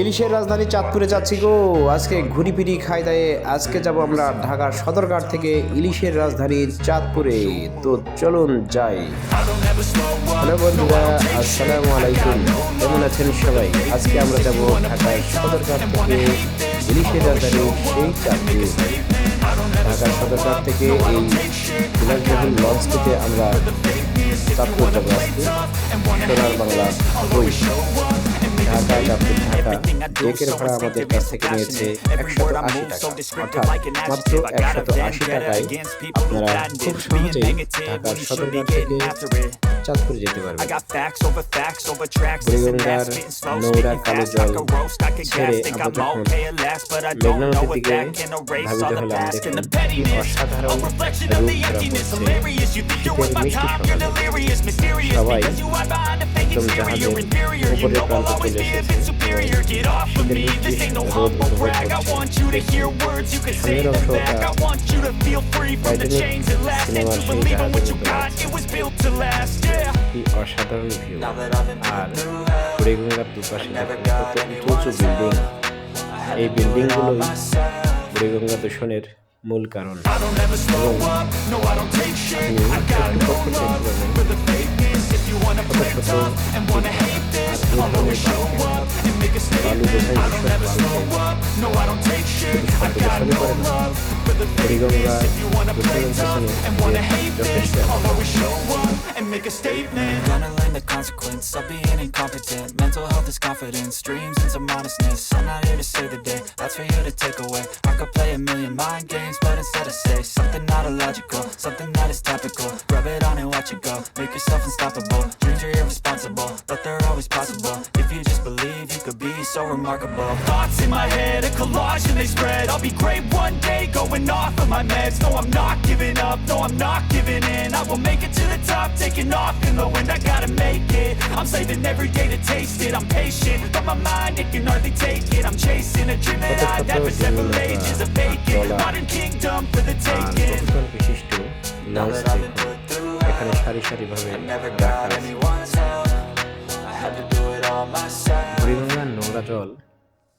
ইলিশের রাজধানী চাঁদপুরে যাচ্ছি গো। আজকে ঘুরি ফিরি খাই দায়ে আজকে যাব আমরা ঢাকার সদরঘাট থেকে ইলিশের রাজধানী চাঁদপুরে। তো চলুন যাই। হ্যালো বন্ধুরা, আসসালামু আলাইকুম। কেমন আছেন সবাই? আজকে আমরা যাব ঢাকার সদরঘাট থেকে ইলিশের রাজধানী সেই চাঁদপুর। ঢাকার সদরঘাট থেকে এই বিলাসবহুল লঞ্চটিতে আমরা চাঁদপুর যাব আজকে। সোনার বাংলা বই। ঢাকা চাঁদপুর ঢাকা। ডেকের ভাড়া আমাদের কাছ থেকে নিয়েছে একশত আশি টাকা। অর্থাৎ মাত্র একশত আশি টাকায় আপনারা খুব সহজেই ঢাকার সদরঘাট থেকে চাঁদপুর যেতে পারবেন। বুড়িগঙ্গার নোংরা কালো জল ছেড়ে আমরা যখন মেঘনা নদীর দিকে ধাবিত হলাম দেখুন। কি অসাধারণ রূপ ধরা পড়ছে শীতের মিষ্টি সকালে সবাই একদম জাহাজের উপরের প্রান্তে চলে এসেছে সামনের অংশটা টাইটানিক সিনেমার সেই। কি অসাধারণ ভিউ আর বুড়িগঙ্গার দুপাশে উঁচু উঁচু বিল্ডিং এই বিল্ডিংগুলোই বুড়িগঙ্গা দূষণের মূল কারণ এবং I'll always show up and make a statement. I don't ever slow up. No, I don't take shit. I got no love. Origami が女性の写真を見て寄ってきたよ make a statement. Gonna learn the consequence of being incompetent. Mental health is confidence, dreams and some honestness. I'm not here to save the day, that's for you to take away. I could play a million mind games, but instead I say something not illogical, something that is topical. Rub it on and watch it go, make yourself unstoppable. Dreams are irresponsible, but they're always possible. If you just believe, you could be so remarkable. Thoughts in my head, a collage and they spread. I'll be great one day, go going off of my meds. No, I'm not giving up, no, I'm not giving in. I will make it to the top, taking off in the wind. I gotta make it. I'm saving every day to taste it. I'm patient, but my mind it can hardly take it. I'm chasing a dream that I've had for several ages. A vacant modern kingdom for the R taking. বহুতল বিশিষ্ট launch দেখুন এখানে সারি সারিভাবে রাখা আছে anyone's help. I had to do it all myself. বুড়িগঙ্গার নোংরা জল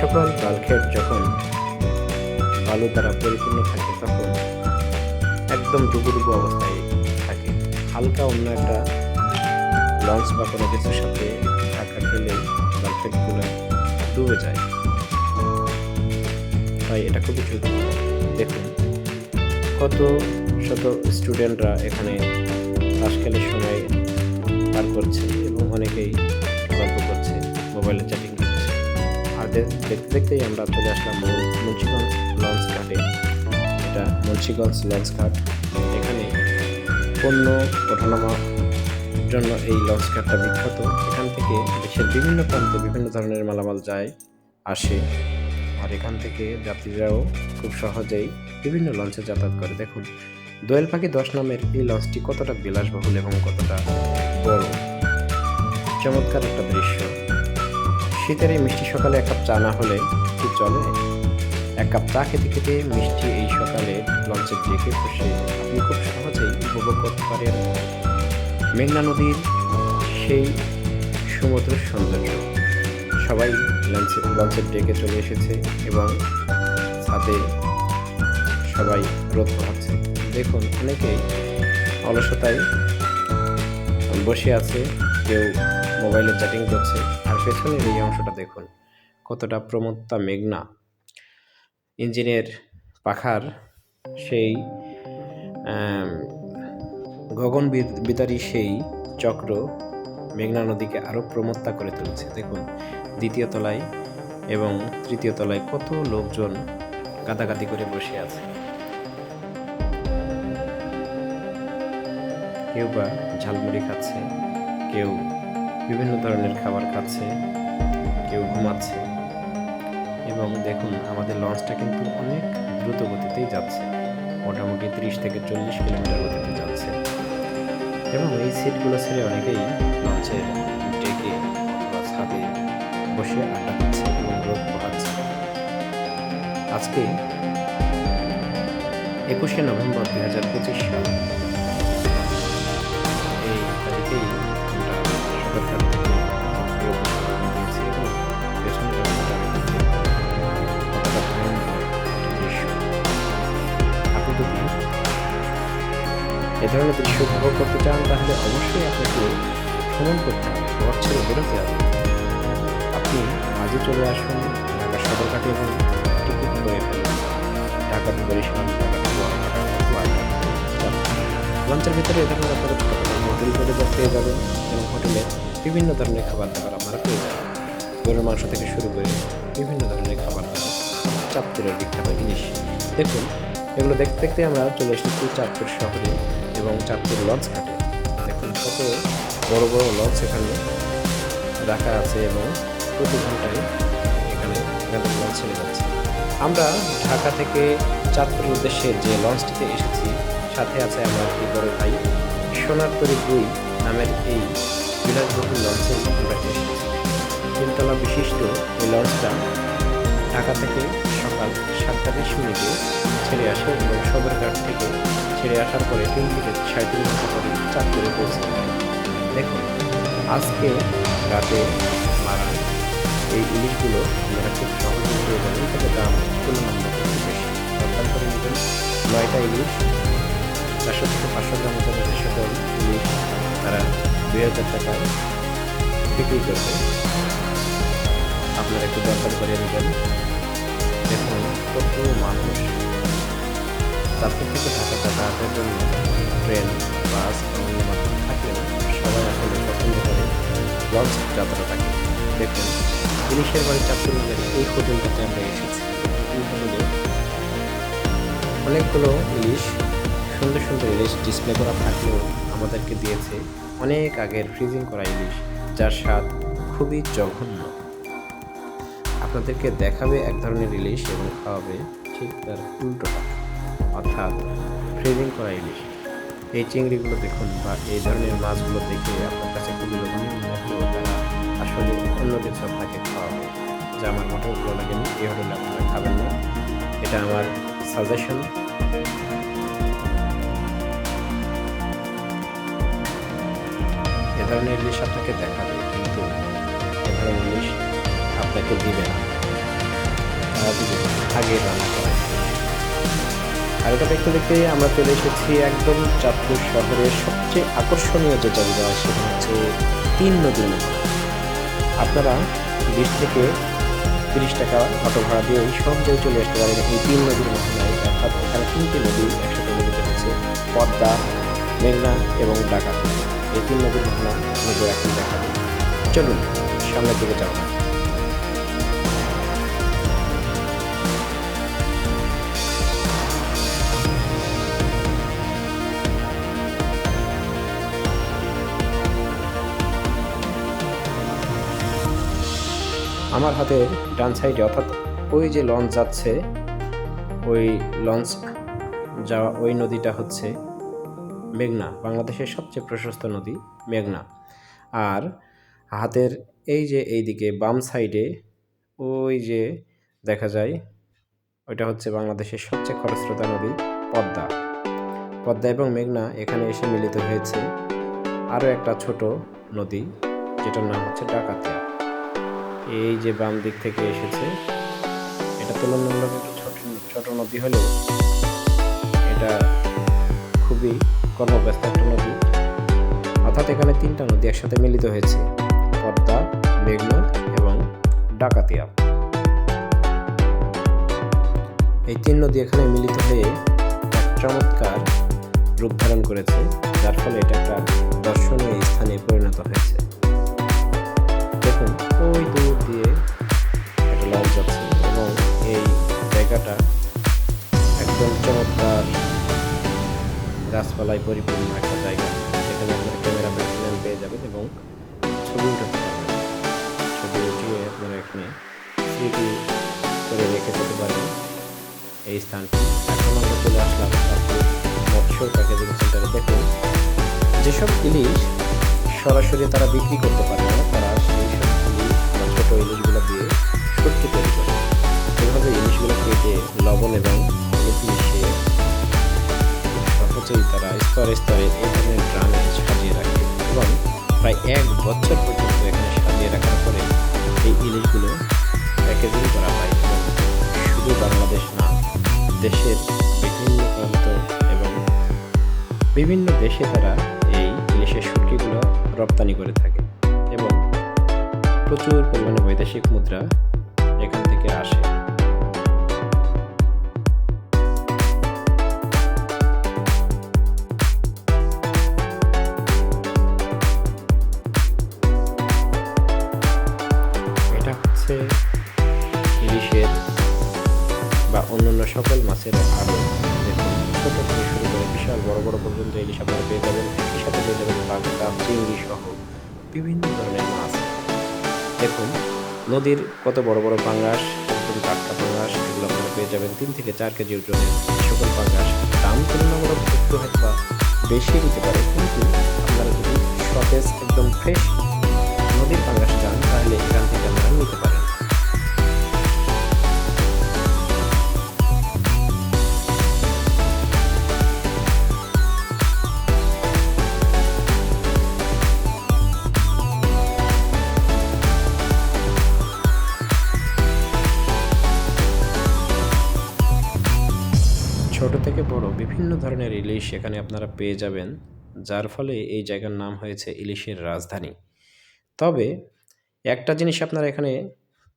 সকল বালখেট যখন বালু দ্বারা পরিপূর্ণ থাকে, তখন একদম ডুবু ডুবু অবস্থায় থাকে। হালকা অন্য একটা লঞ্চ বা কোনো কিছুর সাথে ধাক্কা খেলে বালখেটগুলো ডুবে যায়। তাই এটা খুবই ঝুঁকি দেখুন, কত শত স্টুডেন্টরা এখানে তাস খেলার সময় পার করছে এবং অনেকেই গল্প করছে, মোবাইলে চ্যাটিং করছে আর দে- দেখতে দেখতেই আমরা চলে আসলাম মুন্সিগঞ্জ লঞ্চ ঘাটে। এটা মুন্সিগঞ্জ লঞ্চ ঘাট। এখানে পণ্য ওঠানামার জন্য এই লঞ্চ ঘাটটা বিখ্যাত। এখান থেকে দেশের বিভিন্ন প্রান্তে বিভিন্ন ধরনের মালামাল যায়, আসে। আর এখান থেকে যাত্রীরাও খুব সহজেই বিভিন্ন লঞ্চে যাতায়াত করে। দেখুন দোয়েল পাখি দশ নামের এই লঞ্চটি কতটা বিলাসবহুল এবং কতটা বড়। চমৎকার একটা দৃশ্য। শীতের এই মিষ্টি সকালে এক কাপ চা না হলে কি চলে? এক কাপ চা খেতে খেতে মিষ্টি এই সকালে লঞ্চের ডেকে বসে আপনি খুব সহজেই উপভোগ করতে পারেন মেঘনা নদীর সেই সমুদ্র সৌন্দর্য। সবাই লঞ্চের লঞ্চের ডেকে চলে এসেছে এবং ছাদে সবাই রোদ পোহাচ্ছে। দেখুন, অনেকেই অলসতায় বসে আছে, কেউ মোবাইলে চ্যাটিং করছে। পেছনের এই অংশটা দেখুন, কতটা প্রমত্তা মেঘনা। ইঞ্জিনের পাখার সেই গগন বিদ- সেই চক্র মেঘনা নদীকে আরও প্রমত্তা করে তুলছে। দেখুন, দ্বিতীয় তলায় এবং তৃতীয় তলায় কত লোকজন গাদাগাদি করে বসে আছে। কেউ বা ঝালমুড়ি খাচ্ছে, কেউ বিভিন্ন ধরনের খাবার খাচ্ছে, কেউ ঘুমাচ্ছে এবং দেখুন আমাদের লঞ্চটা কিন্তু অনেক দ্রুত গতিতেই যাচ্ছে, মোটামুটি তিরিশ থেকে চল্লিশ কিলোমিটার গতিতে যাচ্ছে এবং এই সিটগুলো ছেড়ে অনেকেই লঞ্চের ডেকে অথবা ছাদে বসে আড্ডা দিচ্ছে এবং রোদ পোহাচ্ছে। আজকে একুশে নভেম্বর দু হাজার পঁচিশ সাল। ধরনের দৃশ্য উপভোগ করতে চান, তাহলে অবশ্যই আপনাকে ভ্রমণ করতে হবে। ছেড়ে বেরোতে হবে। আপনি মাঝে চলে আসুন, ঢাকা সদরঘাটে এবং টিকিট করে ঢাকা লঞ্চের ভিতরে এ আপনারা হোটেল করে পেয়ে যাবেন এবং হোটেলে বিভিন্ন ধরনের খাবার দাবার আপনারা পেয়ে যাবেন। গরুর মাংস থেকে শুরু করে বিভিন্ন ধরনের খাবার দাবার, চাঁদপুরের বিখ্যাত ইলিশ। দেখুন, এগুলো দেখতে দেখতে আমরা চলে এসেছি চাঁদপুর শহরে। এবং চাঁদপুর লঞ্চ ঘাটে দেখুন, কত বড় বড় লঞ্চ এখানে রাখা আছে এবং প্রতি ঘন্টায় এখানে এখান লঞ্চ ছেড়ে যাচ্ছে। আমরা ঢাকা থেকে চাঁদপুরের উদ্দেশ্যে যে লঞ্চটিতে এসেছি, সাথে আছে আমার একটি বড় ভাই। সোনার তরি বই নামের এই বিলাসবহুল লঞ্চে আমরা এসেছি। তিনতলা বিশিষ্ট এই লঞ্চটা ঢাকা থেকে সকাল সাতটা বিশ মিনিটে ছেড়ে আসে এবং সদরঘাট থেকে ছেড়ে আসার পরে তিন থেকে সাড়ে তিন ঘণ্টা পরে চাঁদপুরে পৌঁছে দেখুন আজকে রাতে মারা এই ইলিশগুলো আপনারা খুব সহজেই পেয়ে যাবেন তবে দাম তুলনামূলক বেশি। দরকার করে নেবেন নয়টা ইলিশ, চারশো থেকে পাঁচশো গ্রাম ওজনের যে সকল ইলিশ তারা দুই হাজার টাকায় বিক্রি করবে। আপনারা একটু দরকার করে নেবেন। দেখুন কত মানুষ থেকে ঢাকা জন্য ট্রেন, বাস এবং মাধ্যম থাকলেও সবাই আসলে পছন্দ করে লঞ্চ যাত্রাটাকে দেখুন ইলিশের বাড়ি এই আমরা এসেছি। অনেকগুলো ইলিশ, সুন্দর সুন্দর ইলিশ ডিসপ্লে করা থাকলেও আমাদেরকে দিয়েছে অনেক আগের ফ্রিজিং করা ইলিশ, যার স্বাদ খুবই জঘন্য। আপনাদেরকে দেখাবে এক ধরনের ইলিশ এবং খাওয়াবে ঠিক তার উল্টোটা। অর্থাৎ ফ্রিজিং করা ইলিশ এই চিংড়িগুলো দেখুন বা এই ধরনের মাছগুলো দেখে আপনার কাছে খুবই লোভনীয় মনে হলেও তারা আসলে অন্য কিছু আপনাকে খাওয়াবে যা আমার মোটেও ভালো লাগেনি এই হোটেলে আপনারা খাবেন না। এটা আমার সাজেশন এ ধরনের ইলিশ আপনাকে দেখাবে, কিন্তু এ ধরনের ইলিশ আপনাকে দিবে না। তারা দিবে আগে রান্না করে। আর দেখতে দেখতে আমরা চলে এসেছি একদম চাঁদপুর শহরের সবচেয়ে আকর্ষণীয় যে জায়গা, সেটা হচ্ছে তিন নদীর আপনারা বিশ থেকে তিরিশ টাকা অটো ভাড়া দিয়ে সহজেই চলে আসতে পারেন এই তিন নদীর মোহনায় অর্থাৎ এখানে তিনটি নদী একসাথে মিলিত হচ্ছে পদ্মা, মেঘনা এবং ডাকাতি এই তিন নদীর মোহনা নদী এখন দেখা চলুন, সামনের দিকে যাওয়া আমার হাতের ডান সাইডে, অর্থাৎ ওই যে লঞ্চ যাচ্ছে, ওই লঞ্চ যাওয়া ওই নদীটা হচ্ছে মেঘনা, বাংলাদেশের সবচেয়ে প্রশস্ত নদী মেঘনা। আর হাতের এই যে এইদিকে, বাম সাইডে ওই যে দেখা যায়, ওইটা হচ্ছে বাংলাদেশের সবচেয়ে খরস্রোতা নদী, পদ্মা। পদ্মা এবং মেঘনা এখানে এসে মিলিত হয়েছে। আরও একটা ছোট নদী, যেটার নাম হচ্ছে ডাকাতিয়া। এই যে বাম দিক থেকে এসেছে, এটা তুলনামূলক একটু ছোট ছোট নদী হলেও এটা খুবই কর্মব্যস্ত একটা নদী। অর্থাৎ এখানে তিনটা নদী একসাথে মিলিত হয়েছে, পদ্মা, মেঘনা এবং ডাকাতিয়া। এই তিন নদী এখানে মিলিত হয়ে এক চমৎকার রূপ ধারণ করেছে, যার ফলে এটা একটা দর্শনীয় স্থানে পরিণত হয়েছে। দেখুন, ওই দিয়ে একটা লঞ্চ যাচ্ছে এবং এই জায়গাটা একদম চমৎকার গাছপালায় পরিপূর্ণ একটা জায়গা। যেখানে আপনারা ক্যামেরা ম্যান পেয়ে যাবেন এবং ছবি উঠাতে পারবেন। ছবি উঠিয়ে আপনারা এখানে স্মৃতি করে রেখে যেতে পারবেন এই স্থানটি। এখন আমরা চলে আসলাম মৎস্য প্যাকেজিং সেন্টারে দেখুন, যেসব ইলিশ সরাসরি তারা বিক্রি করতে পারে না সত্যি তৈরি করে। এভাবে ইলিশগুলো কেটে লবণ এবং হলুদ মিশিয়ে সহজেই তারা স্তরে স্তরে এই ধরনের ড্রামে সাজিয়ে রাখে এবং প্রায় এক বছর পর্যন্ত এখানে সাজিয়ে রাখার পরে এই ইলিশগুলো প্যাকেজিং করা হয় শুধু বাংলাদেশ না, দেশের বিভিন্ন প্রান্ত এবং বিভিন্ন দেশে তারা এই ইলিশের শুটকিগুলো রপ্তানি করে থাকে এবং প্রচুর পরিমাণে বৈদেশিক মুদ্রা সকল মাছের থেকে শুরু করে বিশাল বড় বড় পর্যন্ত ইলিশ আপনারা পেয়ে যাবেন। একই সাথে পেয়ে যাবেন বাগদা চিংড়ি সহ বিভিন্ন ধরনের মাছ। দেখুন, নদীর কত বড় বড় পাঙ্গাস একদম টাটকা পাঙ্গাস, এগুলো আপনারা পেয়ে যাবেন তিন থেকে চার কেজি ওজনের সকল পাঙ্গাস দাম তুলনামূলক একটু হয়তো বা বেশি দিতে পারে, কিন্তু আপনারা যদি সতেজ, একদম ফ্রেশ নদীর পাঙ্গাস চান, তাহলে এখান থেকে আপনারা নিতে পারেন। ছোট থেকে বড় বিভিন্ন ধরনের ইলিশ এখানে আপনারা পেয়ে যাবেন, যার ফলে এই জায়গার নাম হয়েছে ইলিশের রাজধানী। তবে একটা জিনিস আপনারা এখানে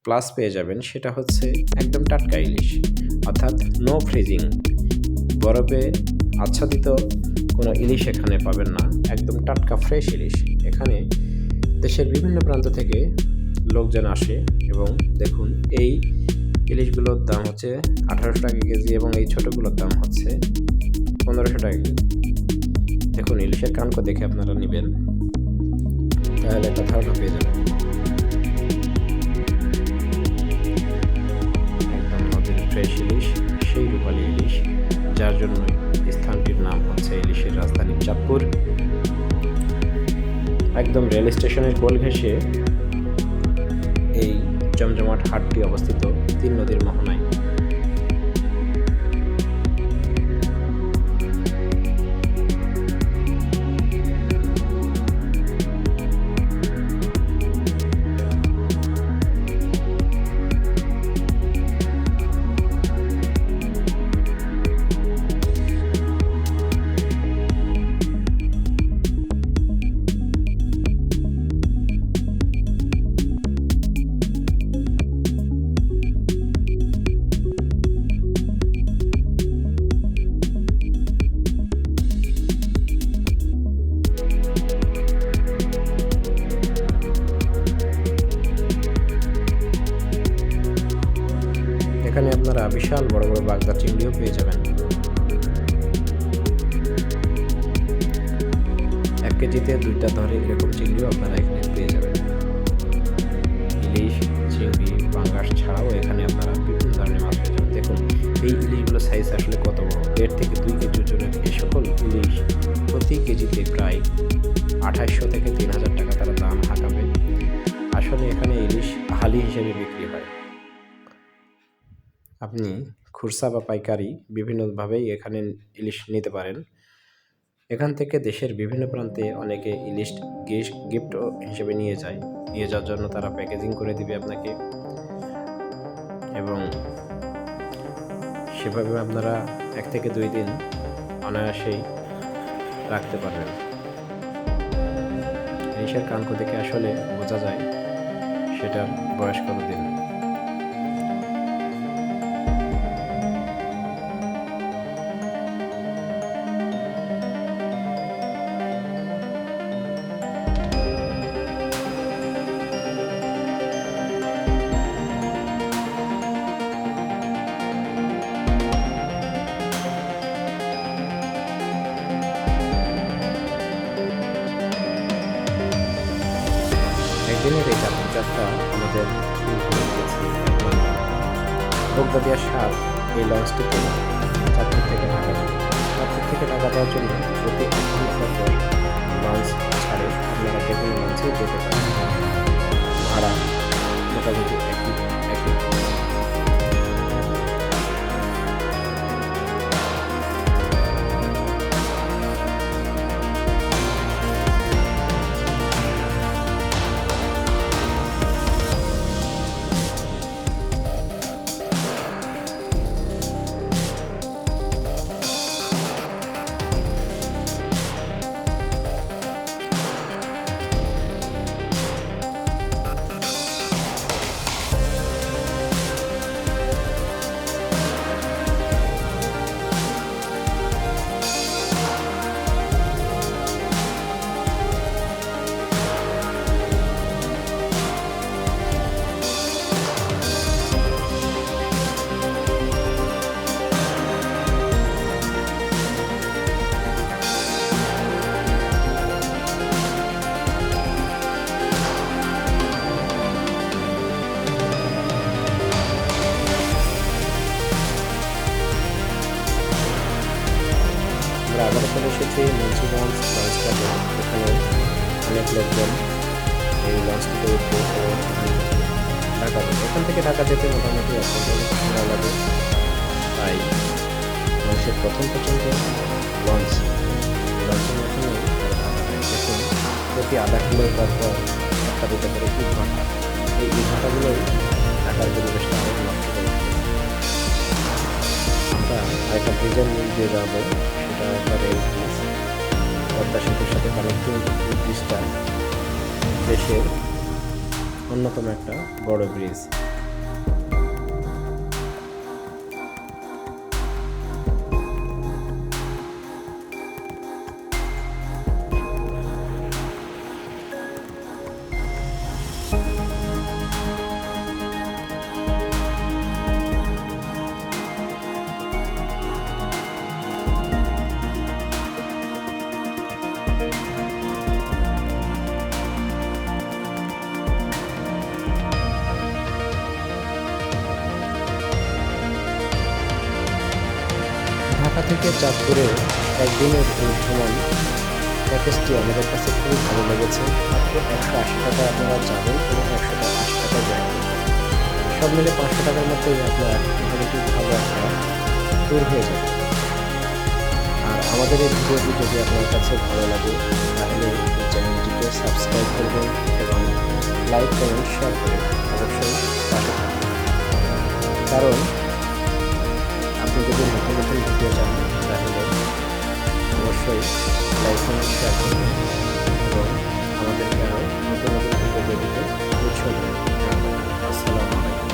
প্লাস পেয়ে যাবেন, সেটা হচ্ছে একদম টাটকা ইলিশ, অর্থাৎ নো ফ্রিজিং বরফে আচ্ছাদিত কোনো ইলিশ এখানে পাবেন না, একদম টাটকা ফ্রেশ ইলিশ। এখানে দেশের বিভিন্ন প্রান্ত থেকে লোকজন আসে এবং দেখুন এই ইলিশগুলোর দাম হচ্ছে আঠারোশো টাকা কেজি এবং এই ছোটোগুলোর দাম হচ্ছে পনেরোশো টাকা কেজি। দেখুন, ইলিশের কানকো দেখে আপনারা নেবেন। তাহলে একটা ধারণা পেয়ে যাবেন। একদম ফ্রেশ ইলিশ, সেই রূপালী ইলিশ, যার জন্য স্থানটির নাম হচ্ছে ইলিশের রাজধানী চাঁদপুর। একদম রেল স্টেশনের কোল ঘেঁষে এই জমজমাট হাটটি অবস্থিত। তিন নদীর মোহনায় বিশাল বড় বড় বাগদা চিংড়িও পেয়ে যাবেন। এক কেজিতে দুইটা ধরে এরকম চিংড়িও আপনারা এখানে পেয়ে যাবেন। ইলিশ, চিংড়ি, পাঙ্গাস ছাড়াও এখানে আপনারা বিভিন্ন ধরনের মাছ পেয়ে যাবেন। দেখুন, এই ইলিশগুলো সাইজ আসলে কত বড়? দেড় থেকে দুই কেজি ওজনের এই সকল ইলিশ প্রতি কেজিতে প্রায় আঠাশশো থেকে তিন হাজার টাকা তারা দাম হাঁকাবে। আসলে এখানে ইলিশ হালি হিসেবে বিক্রি হয়। আপনি খুরসা বা পাইকারি বিভিন্নভাবেই এখানে ইলিশ নিতে পারেন। এখান থেকে দেশের বিভিন্ন প্রান্তে অনেকে ইলিশ গিফট হিসেবে নিয়ে যায়। নিয়ে যাওয়ার জন্য তারা প্যাকেজিং করে দিবে আপনাকে। এবং সেভাবে আপনারা এক থেকে দুই দিন অনায়াসেই রাখতে পারবেন। মানুষের কাঙ্ক দেখে আসলে বোঝা যায় সেটার বয়স কতদিন। বগদাদিয়া সাত এই লঞ্চটি চাঁদপুর থেকে ঢাকা চাঁদপুর থেকে ঢাকা যাওয়ার জন্য প্রতি এক লঞ্চ ছাড়ে। আপনারা কেবল লঞ্চে যেতে পারেন। ভাড়া মোটামুটি একই ঢাকা যাবে এখান থেকে ঢাকা যেতে মোটামুটি এক ঘণ্টা লাগে তাই? মানুষের প্রথম পর্যন্ত লঞ্চ লঞ্চের মাধ্যমে দেখুন প্রতি আধা কিলোমিটার পর পর একটা দুটো করে ইট ভাটা। এই ইট ভাটাগুলোই ঢাকার পরিবেশটা অনেক নষ্ট করে আমরা আরেকটা ব্রিজের নিচ দিয়ে যাব সেটা একটা রেল ব্রিজ পদ্মা সেতুর সাথে কানেক্টিং ব্রিজটা দেশের অন্যতম একটা বড় ব্রিজ ঢাকা থেকে চাঁদপুরে একদিনের এই ভ্রমণ প্যাকেজটি আমাদের কাছে খুবই ভালো লেগেছে। মাত্র একশো আশি টাকা আপনারা যাবেন এবং একশো আশি টাকা যাবেন। সব মিলে পাঁচশো টাকার মধ্যেই আপনার মোটামুটি ভালো একটা ট্যুর হয়ে যাবে। আর আমাদের এই ভিডিওটি যদি আপনার কাছে ভালো লাগে, তাহলে চ্যানেলটিকে সাবস্ক্রাইব করবেন এবং লাইক কমেন্ট শেয়ার করে অবশ্যই পাশে কারণ আপনি যদি নতুন নতুন ভিডিও চান তাহলে অবশ্যই লাইক কমেন্ট শেয়ার করবেন এবং আমাদেরকে আরও নতুন নতুন দিতে উৎসাহ আসসালামু আলাইকুম।